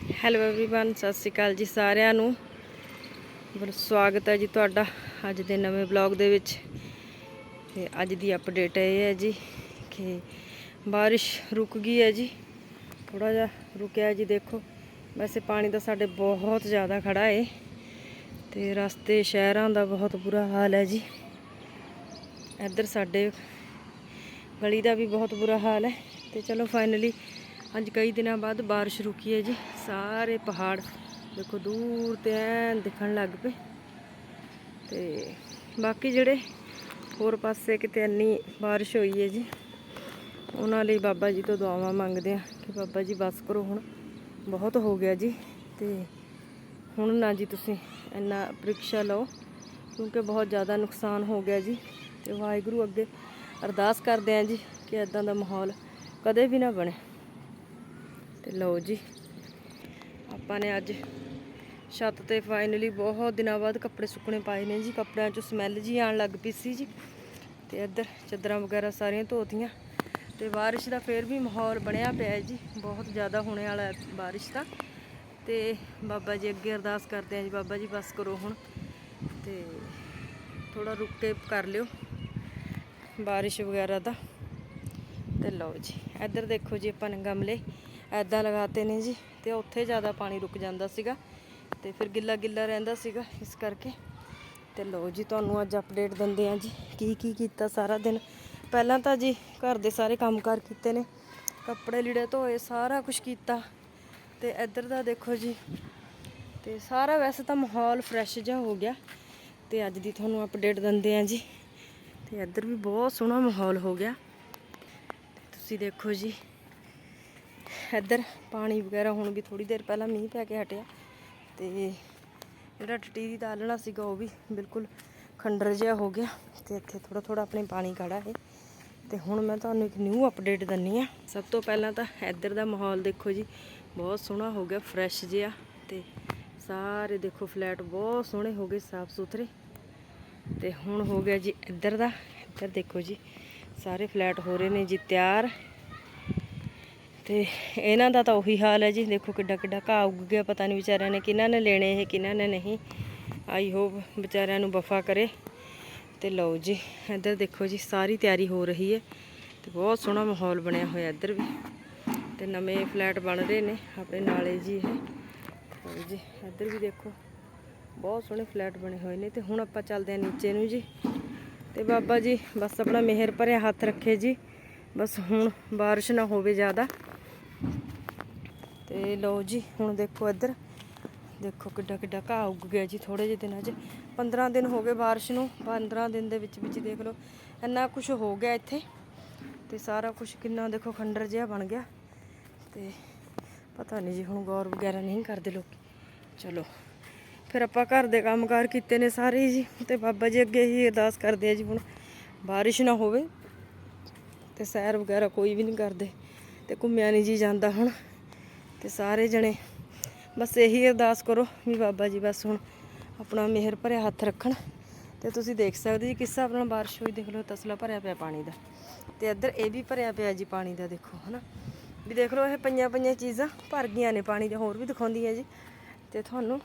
Hello everyone ਸਤਿ ਸ਼੍ਰੀ ਅਕਾਲ ਜੀ ਸਾਰਿਆਂ ਨੂੰ ਬੜਾ ਸਵਾਗਤ ਹੈ ਜੀ ਤੁਹਾਡਾ ਅੱਜ ਦੇ ਨਵੇਂ ਵਲੌਗ ਦੇ ਵਿੱਚ ਤੇ ਅੱਜ ਦੀ ਅਪਡੇਟ ਇਹ ਹੈ ਜੀ ਕਿ ਬਾਰਿਸ਼ ਰੁਕ ਗਈ ਹੈ ਜੀ ਥੋੜਾ ਜਿਹਾ ਰੁਕਿਆ ਜੀ ਦੇਖੋ ਵੈਸੇ ਪਾਣੀ ਤਾਂ ਸਾਡੇ ਬਹੁਤ ਜ਼ਿਆਦਾ ਖੜਾ ਹੈ ਤੇ ਰਸਤੇ ਸ਼ਹਿਰਾਂ ਦਾ ਬਹੁਤ ਬੁਰਾ ਹਾਲ ਹੈ ਜੀ ਇੱਧਰ ਸਾਡੇ ਗਲੀ ਦਾ ਵੀ ਬਹੁਤ ਬੁਰਾ ਹਾਲ ਹੈ ਤੇ ਚਲੋ ਫਾਈਨਲੀ ਅੱਜ ਕਈ ਦਿਨਾਂ ਬਾਅਦ ਬਾਰਿਸ਼ ਰੁਕੀ ਹੈ ਜੀ। ਸਾਰੇ ਪਹਾੜ ਦੇਖੋ ਦੂਰ ਤੇ ਐਨ ਦਿਖਣ ਲੱਗ ਪਏ। ਤੇ ਬਾਕੀ ਜਿਹੜੇ ਹੋਰ ਪਾਸੇ ਕਿਤੇ ਇੰਨੀ ਬਾਰਿਸ਼ ਹੋਈ ਹੈ ਜੀ, ਉਹਨਾਂ ਲਈ ਬਾਬਾ ਜੀ ਤੋਂ ਦੁਆਵਾਂ ਮੰਗਦੇ ਆ ਕਿ ਬਾਬਾ ਜੀ ਬਸ ਕਰੋ ਹੁਣ। ਬਹੁਤ ਹੋ ਗਿਆ ਜੀ ਤੇ ਹੁਣ ਨਾ ਜੀ ਤੁਸੀਂ ਇੰਨਾ ਪ੍ਰੀਖਿਆ ਲਓ, ਕਿਉਂਕਿ ਬਹੁਤ ਜ਼ਿਆਦਾ ਨੁਕਸਾਨ ਹੋ ਗਿਆ ਜੀ। ਤੇ ਵਾਹਿਗੁਰੂ ਅੱਗੇ ਅਰਦਾਸ ਕਰਦੇ ਆ ਜੀ ਕਿ ਇਦਾਂ ਦਾ ਮਾਹੌਲ ਕਦੇ ਵੀ ਨਾ ਬਣੇ। ਤੇ ਲਓ ਜੀ, ਆਪਾਂ ਨੇ ਅੱਜ ਛੱਤ ਤੇ ਫਾਈਨਲੀ ਬਹੁਤ ਦਿਨਾਂ ਬਾਅਦ ਕੱਪੜੇ ਸੁੱਕਣੇ ਪਾਏ ਨੇ ਜੀ। ਕੱਪੜਿਆਂ 'ਚੋਂ ਸਮੈਲ ਜੀ ਆਣ ਲੱਗ ਪਈ ਸੀ ਜੀ। ਤੇ ਇੱਧਰ ਚਾਦਰਾਂ ਵਗੈਰਾ ਸਾਰੀਆਂ ਧੋਤੀਆਂ ਤੇ ਬਾਰਿਸ਼ ਦਾ ਫੇਰ ਵੀ ਮਾਹੌਲ ਬਣਿਆ ਪਿਆ ਜੀ। ਬਹੁਤ ਜ਼ਿਆਦਾ ਹੋਣੇ ਵਾਲਾ ਹੈ ਬਾਰਿਸ਼ ਦਾ। ਤੇ ਬਾਬਾ ਜੀ ਅੱਗੇ ਅਰਦਾਸ ਕਰਦੇ ਆ ਜੀ, ਬਾਬਾ ਜੀ ਬਸ ਕਰੋ ਹੁਣ ਤੇ ਥੋੜਾ ਰੁਕ ਕੇ ਕਰ ਲਿਓ ਬਾਰਿਸ਼ ਵਗੈਰਾ ਦਾ। ਤੇ ਲਓ ਜੀ, ਇੱਧਰ ਦੇਖੋ ਜੀ ਆਪਾਂ ਨੇ ਗਮਲੇ। ਐਦਾਂ ਲਗਾਤੇ ਨੇ ਜੀ, ਤੇ ਉੱਥੇ ਜ਼ਿਆਦਾ ਪਾਣੀ ਰੁਕ ਜਾਂਦਾ ਸੀਗਾ ਤੇ ਫਿਰ ਗਿੱਲਾ ਗਿੱਲਾ ਰਹਿੰਦਾ ਸੀਗਾ ਇਸ ਕਰਕੇ। ਤੇ ਲਓ ਜੀ, ਤੁਹਾਨੂੰ ਅੱਜ ਅਪਡੇਟ ਦਿੰਦੇ ਆ ਜੀ, ਕੀ ਕੀ ਕੀਤਾ ਸਾਰਾ ਦਿਨ। ਪਹਿਲਾਂ ਤਾਂ ਜੀ ਘਰ ਦੇ ਸਾਰੇ ਕੰਮਕਾਰ ਕੀਤੇ ਨੇ, ਕੱਪੜੇ ਲੀੜੇ ਧੋਏ, ਸਾਰਾ ਕੁਝ ਕੀਤਾ। ਤੇ ਇੱਧਰ ਦਾ ਦੇਖੋ ਜੀ, ਤੇ ਸਾਰਾ ਵੈਸੇ ਤਾਂ ਮਾਹੌਲ ਫਰੈਸ਼ ਜਿਹਾ ਹੋ ਗਿਆ। ਤੇ ਅੱਜ ਦੀ ਤੁਹਾਨੂੰ ਅਪਡੇਟ ਦਿੰਦੇ ਆ ਜੀ। ਤੇ ਇੱਧਰ ਵੀ ਬਹੁਤ ਸੋਹਣਾ ਮਾਹੌਲ ਹੋ ਗਿਆ। ਤੁਸੀਂ ਦੇਖੋ ਜੀ ਇੱਧਰ ਪਾਣੀ ਵਗੈਰਾ ਹੁਣ ਵੀ ਥੋੜੀ ਦੇਰ ਪਹਿਲਾਂ ਮੀਂਹ ਪੈ ਕੇ ਹਟਿਆ ਤੇ ਜਿਹੜਾ ਟਟੀਰੀ ਦਾ ਆਲਣਾ ਸੀਗਾ ਉਹ ਵੀ ਬਿਲਕੁਲ ਖੰਡਰ ਜਿਹਾ ਹੋ ਗਿਆ ਤੇ ਇੱਥੇ ਥੋੜਾ ਥੋੜਾ ਆਪਣੇ ਪਾਣੀ ਖੜਾ ਹੈ ਤੇ ਹੁਣ ਮੈਂ ਤੁਹਾਨੂੰ ਇੱਕ ਨਿਊ ਅਪਡੇਟ ਦਿੰਨੀ ਆ ਸਭ ਤੋਂ ਪਹਿਲਾਂ ਤਾਂ ਇੱਧਰ ਦਾ ਮਾਹੌਲ ਦੇਖੋ ਜੀ, ਬਹੁਤ ਸੋਹਣਾ ਹੋ ਗਿਆ ਫਰੈਸ਼ ਜਿਹਾ ਤੇ ਸਾਰੇ ਦੇਖੋ ਫਲੈਟ ਬਹੁਤ ਸੋਹਣੇ ਹੋ ਗਏ, ਸਾਫ਼ ਸੁਥਰੇ। ਤੇ ਹੁਣ ਹੋ ਗਿਆ ਜੀ ਇੱਧਰ ਦਾ, ਇੱਧਰ ਦੇਖੋ ਜੀ, ਸਾਰੇ ਫਲੈਟ ਹੋ ਰਹੇ ਨੇ ਜੀ ਤਿਆਰ। ਤੇ ਇਹਨਾਂ ਦਾ ਤਾਂ ਉਹੀ ਹਾਲ ਹੈ ਜੀ। ਦੇਖੋ ਕਿੱਡਾ ਕਿੱਡਾ ਘਾਹ ਉੱਗ ਗਿਆ। ਪਤਾ ਨਹੀਂ ਵਿਚਾਰਿਆਂ ਨੇ ਕਿਹਨਾਂ ਨੇ ਲੈਣੇ ਇਹ, ਕਿਹਨਾਂ ਨੇ ਨਹੀਂ। ਆਈ ਹੋਪ ਵਿਚਾਰਿਆਂ ਨੂੰ ਵਫਾ ਕਰੇ। ਤੇ ਲਓ ਜੀ, ਇੱਧਰ ਦੇਖੋ ਜੀ, ਸਾਰੀ ਤਿਆਰੀ ਹੋ ਰਹੀ ਹੈ। ਤੇ ਬਹੁਤ ਸੋਹਣਾ ਮਾਹੌਲ ਬਣਿਆ ਹੋਇਆ ਇੱਧਰ ਵੀ। ਤੇ ਨਵੇਂ ਫਲੈਟ ਬਣ ਰਹੇ ਨੇ ਆਪਣੇ ਨਾਲੇ ਜੀ ਇਹ। ਲਓ ਜੀ, ਇੱਧਰ ਵੀ ਦੇਖੋ, ਬਹੁਤ ਸੋਹਣੇ ਫਲੈਟ ਬਣੇ ਹੋਏ ਨੇ। ਤੇ ਹੁਣ ਆਪਾਂ ਚੱਲਦੇ ਹਾਂ ਨੀਚੇ ਨੂੰ ਜੀ। ਤੇ ਬਾਬਾ ਜੀ, ਬਸ ਆਪਣਾ ਮਿਹਰ ਭਰਿਆ ਹੱਥ ਰੱਖੇ ਜੀ। ਬਸ ਹੁਣ ਬਾਰਿਸ਼ ਨਾ ਹੋਵੇ ਜ਼ਿਆਦਾ। ਤੇ ਲਓ ਜੀ, ਹੁਣ ਦੇਖੋ ਇੱਧਰ। ਦੇਖੋ ਕਿੱਡਾ ਕਿੱਡਾ ਘਾਹ ਉੱਗ ਗਿਆ ਜੀ ਥੋੜੇ ਜਿਹੇ ਦਿਨਾਂ 'ਚ। 15 ਦਿਨ ਹੋ ਗਏ ਬਾਰਿਸ਼ ਨੂੰ। 15 ਦਿਨ ਦੇ ਵਿੱਚ ਵਿੱਚ ਦੇਖ ਲਓ, ਇੰਨਾ ਕੁਝ ਹੋ ਗਿਆ ਇੱਥੇ। ਤੇ ਸਾਰਾ ਕੁਝ ਕਿੰਨਾ ਦੇਖੋ ਖੰਡਰ ਜਿਹਾ ਬਣ ਗਿਆ। ਤੇ ਪਤਾ ਨਹੀਂ ਜੀ ਹੁਣ ਗੌਰ ਵਗੈਰਾ ਨਹੀਂ ਕਰਦੇ ਲੋਕ। ਚਲੋ, ਫਿਰ ਆਪਾਂ ਘਰ ਦੇ ਕੰਮਕਾਰ ਕੀਤੇ ਨੇ ਸਾਰੇ ਜੀ। ਤੇ ਬਾਬਾ ਜੀ ਅੱਗੇ ਹੀ ਅਰਦਾਸ ਕਰਦੇ ਆ ਜੀ ਹੁਣ ਬਾਰਿਸ਼ ਨਾ ਹੋਵੇ। ਤੇ ਸੈਰ ਵਗੈਰਾ ਕੋਈ ਵੀ ਨਹੀਂ ਕਰਦੇ। ਤੇ ਘੁੰਮਿਆ ਨਹੀਂ ਜੀ ਜਾਂਦਾ ਹੁਣ। ਤੇ ਸਾਰੇ ਜਣੇ ਬਸ ਇਹੀ ਅਰਦਾਸ ਕਰੋ ਵੀ ਬਾਬਾ ਜੀ ਬਸ ਹੁਣ ਆਪਣਾ ਮਿਹਰ ਭਰਿਆ ਹੱਥ ਰੱਖਣ ਤੇ ਤੁਸੀਂ ਦੇਖ ਸਕਦੇ ਜੀ ਕਿਸ ਹਿਸਾਬ ਨਾਲ ਬਾਰਿਸ਼ ਹੋਈ, ਦੇਖ ਲਓ ਤਸਲਾ ਭਰਿਆ ਪਿਆ ਪਾਣੀ ਦਾ। ਤੇ ਇੱਧਰ ਇਹ ਵੀ ਭਰਿਆ ਪਿਆ ਜੀ ਪਾਣੀ ਦਾ ਦੇਖੋ, ਹਨਾ? ਵੀ ਦੇਖ ਲਓ ਇਹ ਪੰਜਾਂ ਪਈਆਂ ਚੀਜ਼ਾਂ ਭਰ ਗਈਆਂ ਨੇ ਪਾਣੀ ਦੇ ਹੋਰ ਵੀ ਦਿਖਾਉਂਦੀਆਂ ਜੀ। ਤੇ ਤੁਹਾਨੂੰ,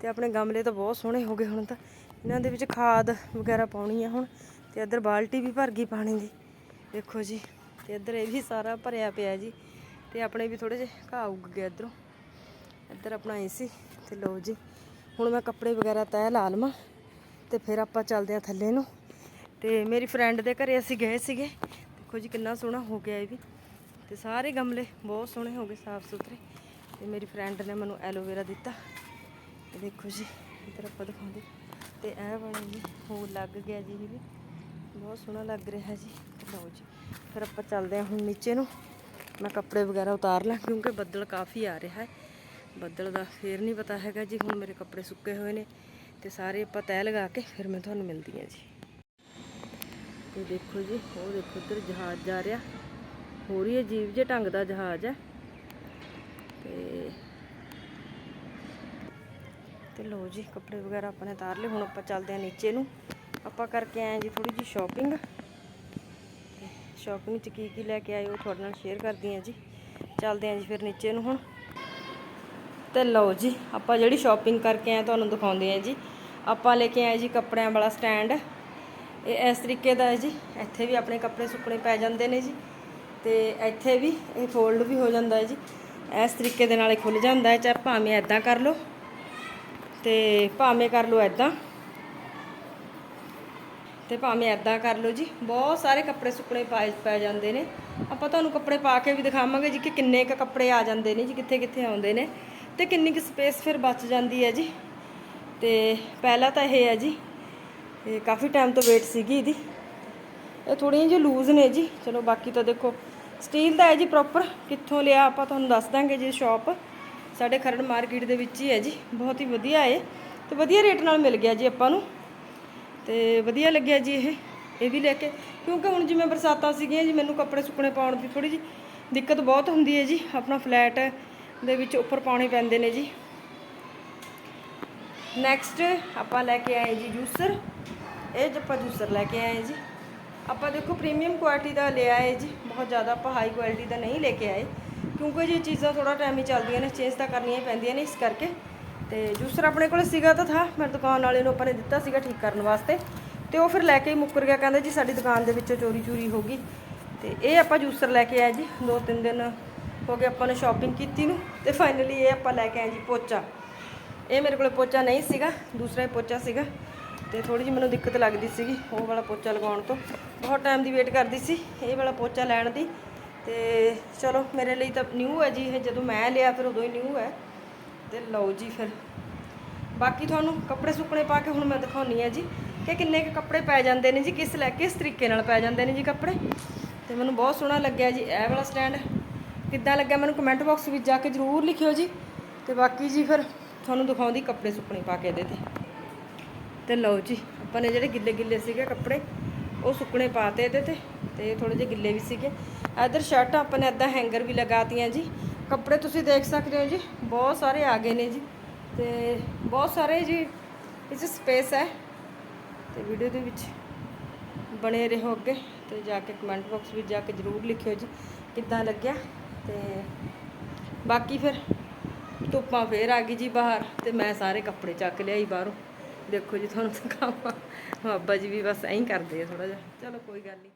ਤੇ ਆਪਣੇ ਗਮਲੇ ਤਾਂ ਬਹੁਤ ਸੋਹਣੇ ਹੋ ਗਏ ਹੁਣ ਤਾਂ। ਇਹਨਾਂ ਦੇ ਵਿੱਚ ਖਾਦ ਵਗੈਰਾ ਪਾਉਣੀ ਆ ਹੁਣ, ਤੇ ਇੱਧਰ ਬਾਲਟੀ ਵੀ ਭਰ ਗਈ ਪਾਣੀ ਦੀ। ਦੇਖੋ ਜੀ, ਤੇ ਇੱਧਰ ਇਹ ਵੀ ਸਾਰਾ ਭਰਿਆ ਪਿਆ ਜੀ। ਤੇ ਆਪਣੇ ਵੀ ਥੋੜੇ ਜਿਹੇ ਘਾਹ ਉੱਗ ਗਿਆ ਇੱਧਰੋਂ। ਇੱਧਰ ਆਪਣਾ ਏਸੀ ਤੇ ਲਓ ਜੀ, ਹੁਣ ਮੈਂ ਕੱਪੜੇ ਵਗੈਰਾ ਤੈਅ ਲਾ ਲਵਾਂ ਤੇ ਫਿਰ ਆਪਾਂ ਚੱਲਦੇ ਆ ਥੱਲੇ ਨੂੰ। ਤੇ ਮੇਰੀ ਫਰੈਂਡ ਦੇ ਘਰੇ ਅਸੀਂ ਗਏ ਸੀਗੇ, ਦੇਖੋ ਜੀ ਕਿੰਨਾ ਸੋਹਣਾ ਹੋ ਗਿਆ ਇਹ ਵੀ। ਤੇ ਸਾਰੇ ਗਮਲੇ ਬਹੁਤ ਸੋਹਣੇ ਹੋ ਗਏ, ਸਾਫ਼ ਸੁਥਰੇ। ਤੇ ਮੇਰੀ ਫਰੈਂਡ ਨੇ ਮੈਨੂੰ ਐਲੋਵੇਰਾ ਦਿੱਤਾ। ਇਹ ਦੇਖੋ ਜੀ, ਇੱਧਰ ਆਪਾਂ ਦਿਖਾਉਂਦੇ। ਤੇ ਇਹ ਵਾਲਾ ਜੀ, ਹੋ ਲੱਗ ਗਿਆ ਜੀ ਇਹ ਵੀ। ਬਹੁਤ ਸੋਹਣਾ ਲੱਗ ਰਿਹਾ ਜੀ। ਤੇ ਲਓ ਜੀ, ਫਿਰ ਆਪਾਂ ਚੱਲਦੇ ਹਾਂ ਹੁਣ ਨੀਚੇ ਨੂੰ। ਮੈਂ ਕੱਪੜੇ ਵਗੈਰਾ ਉਤਾਰ ਲਾਂ, ਕਿਉਂਕਿ ਬੱਦਲ ਕਾਫੀ ਆ ਰਿਹਾ ਹੈ। ਬੱਦਲ ਦਾ ਫੇਰ ਨਹੀਂ ਪਤਾ ਹੈਗਾ ਜੀ, ਹੁਣ ਮੇਰੇ ਕੱਪੜੇ ਸੁੱਕੇ ਹੋਏ ਨੇ ਤੇ ਸਾਰੇ ਆਪਾਂ ਤੈਅ ਲਗਾ ਕੇ ਫਿਰ ਮੈਂ ਤੁਹਾਨੂੰ ਮਿਲਦੀ ਹਾਂ ਜੀ। ਤੇ ਦੇਖੋ ਜੀ, ਉਹ ਦੇਖੋ ਇੱਧਰ ਜਹਾਜ਼ ਜਾ ਰਿਹਾ। ਹੋਰ ਹੀ ਅਜੀਬ ਜਿਹੇ ਢੰਗ ਦਾ ਜਹਾਜ਼ ਹੈ। ਤੇ ਤੇ ਲਓ ਜੀ, ਕੱਪੜੇ ਵਗੈਰਾ ਆਪਾਂ ਨੇ ਉਤਾਰ ਲਏ, ਹੁਣ ਆਪਾਂ ਚੱਲਦੇ ਹਾਂ ਨੀਚੇ ਨੂੰ। ਆਪਾਂ ਕਰਕੇ ਆਏ ਜੀ ਥੋੜੀ ਜੀ ਸ਼ਾਪਿੰਗ ਸ਼ਾਪਿੰਗ ਚ ਕੀ ਕੀ ਲੈ ਕੇ ਆਏ ਉਹ ਤੁਹਾਡੇ ਨਾਲ ਸ਼ੇਅਰ ਕਰਦੀ ਹਾਂ ਜੀ। ਚੱਲਦੇ ਹਾਂ ਜੀ ਫਿਰ ਨੀਚੇ ਨੂੰ ਹੁਣ। ਤੇ ਲਓ ਜੀ, ਆਪਾਂ ਜਿਹੜੀ ਸ਼ਾਪਿੰਗ ਕਰਕੇ ਆਏ ਤੁਹਾਨੂੰ ਦਿਖਾਉਂਦੇ ਆ ਜੀ। ਆਪਾਂ ਲੈ ਕੇ ਆਏ ਜੀ ਕੱਪੜਿਆਂ ਵਾਲਾ ਸਟੈਂਡ ਇਹ ਇਸ ਤਰੀਕੇ ਦਾ ਹੈ ਜੀ, ਇੱਥੇ ਵੀ ਆਪਣੇ ਕੱਪੜੇ ਸੁੱਕਣੇ ਪੈ ਜਾਂਦੇ ਨੇ ਜੀ। ਤੇ ਇੱਥੇ ਵੀ ਇਹ ਫੋਲਡ ਵੀ ਹੋ ਜਾਂਦਾ ਹੈ ਜੀ। ਇਸ ਤਰੀਕੇ ਦੇ ਨਾਲ ਇਹ ਖੁੱਲ ਜਾਂਦਾ ਹੈ, ਚਾਹੇ ਭਾਵੇਂ ਐਦਾਂ ਕਰ ਲਓ। ਤੇ ਭਾਵੇਂ ਕਰ ਲਓ ਐਦਾਂ ਤੇ ਭਾਵੇਂ ਐਦਾਂ ਕਰ ਲਓ ਜੀ, ਬਹੁਤ ਸਾਰੇ ਕੱਪੜੇ ਸੁੱਕਣੇ ਪਾਏ, ਪੈ ਜਾਂਦੇ ਨੇ। ਆਪਾਂ ਤੁਹਾਨੂੰ ਕੱਪੜੇ ਪਾ ਕੇ ਵੀ ਦਿਖਾਵਾਂਗੇ ਜੀ ਕਿ ਕਿੰਨੇ ਕ ਕੱਪੜੇ ਆ ਜਾਂਦੇ ਨੇ ਜੀ ਕਿੱਥੇ ਕਿੱਥੇ ਆਉਂਦੇ ਨੇ। ਤੇ ਕਿੰਨੀ ਕੁ ਸਪੇਸ ਫਿਰ ਬਚ ਜਾਂਦੀ ਹੈ ਜੀ। ਤੇ ਪਹਿਲਾ ਤਾਂ ਇਹ ਹੈ ਜੀ, ਇਹ ਕਾਫੀ ਟਾਈਮ ਤੋਂ ਵੇਟ ਸੀਗੀ ਇਹਦੀ। ਇਹ ਥੋੜੀਆਂ ਜਿਹੀ ਲੂਜ਼ ਨੇ ਜੀ। ਚਲੋ ਬਾਕੀ ਤਾਂ ਦੇਖੋ ਸਟੀਲ ਦਾ ਹੈ ਜੀ ਪ੍ਰੋਪਰ ਕਿੱਥੋਂ ਲਿਆ ਆਪਾਂ ਤੁਹਾਨੂੰ ਦੱਸ ਦਾਂਗੇ ਜੀ ਸ਼ਾਪ ਸਾਡੇ ਖਰੜ ਮਾਰਕੀਟ ਦੇ ਵਿੱਚ ਹੀ ਹੈ ਜੀ। ਬਹੁਤ ਹੀ ਵਧੀਆ ਹੈ ਤੇ ਵਧੀਆ ਰੇਟ ਨਾਲ ਮਿਲ ਗਿਆ ਜੀ ਆਪਾਂ ਨੂੰ। ਤੇ ਵਧੀਆ ਲੱਗਿਆ ਜੀ ਇਹ ਇਹ ਵੀ ਲੈ ਕੇ। ਕਿਉਂਕਿ ਹੁਣ ਜਿਵੇਂ ਬਰਸਾਤਾਂ ਸੀਗੀਆਂ ਜੀ, ਮੈਨੂੰ ਕੱਪੜੇ ਸੁੱਕਣੇ ਪਾਉਣ ਦੀ ਥੋੜੀ ਜੀ ਦਿੱਕਤ ਬਹੁਤ ਹੁੰਦੀ ਹੈ ਜੀ, ਆਪਣਾ ਫਲੈਟ ਦੇ ਵਿੱਚ ਉੱਪਰ ਪਾਉਣੇ ਪੈਂਦੇ ਨੇ ਜੀ। ਨੈਕਸਟ ਆਪਾਂ ਲੈ ਕੇ ਆਏ ਜੀ ਜੂਸਰ। ਇਹ ਜ ਆਪਾਂ ਜੂਸਰ ਲੈ ਕੇ ਆਏ ਜੀ। ਆਪਾਂ ਦੇਖੋ ਪ੍ਰੀਮੀਅਮ ਕੁਆਲਿਟੀ ਦਾ ਲੈ ਆਏ ਜੀ, ਬਹੁਤ ਜ਼ਿਆਦਾ ਆਪਾਂ ਹਾਈ ਕੁਆਲਿਟੀ ਦਾ ਨਹੀਂ ਲੈ ਕੇ ਆਏ। ਕਿਉਂਕਿ ਜੀ ਚੀਜ਼ਾਂ ਥੋੜਾ ਟਾਈਮ ਹੀ ਚੱਲਦੀਆਂ ਨੇ ਚੇਂਜ ਤਾਂ ਕਰਨੀਆਂ ਹੀ ਪੈਂਦੀਆਂ ਨੇ ਇਸ ਕਰਕੇ। ਤੇ ਜੂਸਰ ਆਪਣੇ ਕੋਲ ਸੀਗਾ ਤਾਂ ਥਾ ਮੇਰੇ ਦੁਕਾਨ ਵਾਲੇ ਨੂੰ ਆਪਾਂ ਨੇ ਦਿੱਤਾ ਸੀਗਾ ਠੀਕ ਕਰਨ ਵਾਸਤੇ। ਤੇ ਉਹ ਫਿਰ ਲੈ ਕੇ ਹੀ ਮੁੱਕਰ ਗਿਆ, ਕਹਿੰਦਾ ਜੀ ਸਾਡੀ ਦੁਕਾਨ ਦੇ ਵਿੱਚੋਂ ਚੋਰੀ ਚੋਰੀ ਹੋ ਗਈ। ਤੇ ਇਹ ਆਪਾਂ ਜੂਸਰ ਲੈ ਕੇ ਆਏ ਜੀ, ਦੋ ਤਿੰਨ ਦਿਨ ਹੋ ਗਏ ਆਪਾਂ ਨੇ ਸ਼ਾਪਿੰਗ ਕੀਤੀ ਨੂੰ, ਤੇ ਫਾਈਨਲੀ ਇਹ ਆਪਾਂ ਲੈ ਕੇ ਆਏ ਜੀ ਪੋਚਾ। ਇਹ ਮੇਰੇ ਕੋਲ ਪੋਚਾ ਨਹੀਂ ਸੀਗਾ, ਦੂਸਰਾ ਹੀ ਪੋਚਾ ਸੀਗਾ। ਤੇ ਥੋੜੀ ਜਿਹੀ ਮੈਨੂੰ ਦਿੱਕਤ ਲੱਗਦੀ ਸੀਗੀ, ਉਹ ਵਾਲਾ ਪੋਚਾ ਲਗਾਉਣ ਤੋਂ। ਬਹੁਤ ਟਾਈਮ ਦੀ ਵੇਟ ਕਰਦੀ ਸੀ, ਇਹ ਵਾਲਾ ਪੋਚਾ ਲੈਣ ਦੀ। ਤੇ ਚਲੋ, ਮੇਰੇ ਲਈ ਤਾਂ ਨਿਊ ਹੈ ਜੀ, ਇਹ ਜਦੋਂ ਮੈਂ ਲਿਆ ਫਿਰ ਉਦੋਂ ਹੀ ਨਿਊ ਹੈ। ਤੇ ਲਓ ਜੀ ਫਿਰ। ਬਾਕੀ ਤੁਹਾਨੂੰ ਕੱਪੜੇ ਸੁੱਕਣੇ ਪਾ ਕੇ ਹੁਣ ਮੈਂ ਦਿਖਾਉਣੀ ਹੈ ਜੀ ਕਿ ਕਿੰਨੇ ਕੁ ਕੱਪੜੇ ਪੈ ਜਾਂਦੇ ਨੇ ਜੀ, ਕਿਸ ਲੈ ਕਿਸ ਤਰੀਕੇ ਨਾਲ ਪੈ ਜਾਂਦੇ ਨੇ ਜੀ ਕੱਪੜੇ। ਤੇ ਮੈਨੂੰ ਬਹੁਤ ਸੋਹਣਾ ਲੱਗਿਆ ਜੀ ਇਹ ਵਾਲਾ ਸਟੈਂਡ। ਕਿੱਦਾਂ ਲੱਗਿਆ ਮੈਨੂੰ ਕਮੈਂਟ ਬਾਕਸ ਵਿੱਚ ਜਾ ਕੇ ਜ਼ਰੂਰ ਲਿਖਿਓ ਜੀ। ਤੇ ਬਾਕੀ ਜੀ ਫਿਰ ਤੁਹਾਨੂੰ ਦਿਖਾਉਂਦੀ ਕੱਪੜੇ ਸੁੱਕਣੇ ਪਾ ਕੇ ਇਹਦੇ ਤੇ। ਤੇ ਲਓ ਜੀ, ਆਪਾਂ ਨੇ ਜਿਹੜੇ ਗਿੱਲੇ ਗਿੱਲੇ ਸੀਗੇ ਕੱਪੜੇ, ਉਹ ਸੁੱਕਣੇ ਪਾਤੇ ਇਹਦੇ ਤੇ। ਤੇ ਥੋੜੇ ਜਿਹੇ ਗਿੱਲੇ ਵੀ ਸੀਗੇ। ਇਧਰ ਸ਼ਰਟਾਂ ਆਪਾਂ ਨੇ ਇਦਾਂ ਹੈਂਗਰ ਵੀ ਲਗਾਤੀਆਂ ਜੀ। ਕੱਪੜੇ ਤੁਸੀਂ ਦੇਖ ਸਕਦੇ ਹੋ ਜੀ, ਬਹੁਤ ਸਾਰੇ ਆ ਗਏ ਨੇ ਜੀ ਤੇ ਬਹੁਤ ਸਾਰੇ ਜੀ, ਇਹ 'ਚ ਸਪੇਸ ਹੈ ਤੇ ਵੀਡੀਓ ਦੇ ਵਿੱਚ ਬਣੇ ਰਹੋ ਅੱਗੇ ਤੇ ਜਾ ਕੇ ਕਮੈਂਟ ਬਾਕਸ ਵਿੱਚ ਜਾ ਕੇ ਜ਼ਰੂਰ ਲਿਖਿਓ ਜੀ ਕਿੱਦਾਂ ਲੱਗਿਆ ਤੇ ਬਾਕੀ ਫਿਰ ਧੁੱਪਾਂ ਫੇਰ ਆ ਗਈ ਜੀ ਬਾਹਰ ਤੇ ਮੈਂ ਸਾਰੇ ਕੱਪੜੇ ਚੱਕ ਲਿਆਈ ਬਾਹਰੋਂ। ਦੇਖੋ ਜੀ ਤੁਹਾਨੂੰ ਦਿਖਾਵਾਂ। ਬਾਬਾ ਜੀ ਵੀ ਬਸ ਐਂ ਕਰਦੇ ਆ ਥੋੜਾ ਜਿਹਾ। ਚਲੋ ਕੋਈ ਗੱਲ ਨਹੀਂ